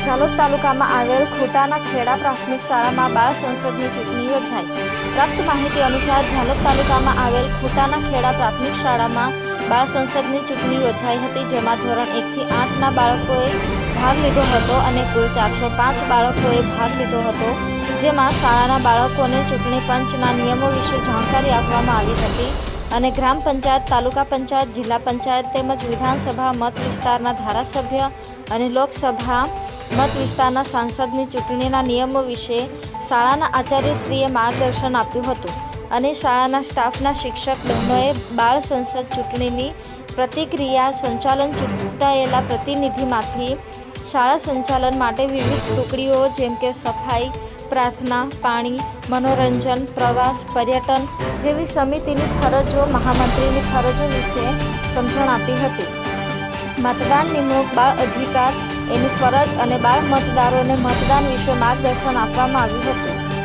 ઝાલોદ તાલુકામાં આવેલ ખોટાના ખેડા પ્રાથમિક શાળામાં બાળ સંસદની ચૂંટણી યોજાઈ પ્રાપ્ત માહિતી અનુસાર ઝાલોદ તાલુકામાં આવેલ ખોટાના ખેડા પ્રાથમિક શાળામાં બાળ સંસદની ચૂંટણી યોજાઈ હતી જેમાં ધોરણ એકથી આઠના બાળકોએ ભાગ લીધો હતો અને કુલ ચારસો પાંચ બાળકોએ ભાગ લીધો હતો જેમાં શાળાના બાળકોને ચૂંટણી પંચના નિયમો વિશે જાણકારી આપવામાં આવી હતી અને ગ્રામ પંચાયત તાલુકા પંચાયત જિલ્લા પંચાયત તેમજ વિધાનસભા મત વિસ્તારના ધારાસભ્ય અને લોકસભા મત વિસ્તારના સાંસદની ચૂંટણીના નિયમો વિશે શાળાના આચાર્યશ્રીએ માર્ગદર્શન આપ્યું હતું અને શાળાના સ્ટાફના શિક્ષક બહેનોએ બાળ સંસદ ચૂંટણીની પ્રતિક્રિયા સંચાલન ચૂંટાયેલા પ્રતિનિધિમાંથી શાળા સંચાલન માટે વિવિધ ટુકડીઓ જેમ કે સફાઈ, પ્રાર્થના, પાણી, મનોરંજન, પ્રવાસ, પર્યટન જેવી સમિતિની ફરજો, મહામંત્રીની ફરજો વિશે સમજણ આપી હતી. મતદાન નિમણૂક બાળ અધિકાર એની ફરજ અને બાળ મતદારોને મતદાન વિશે માર્ગદર્શન આપવામાં આવ્યું હતું.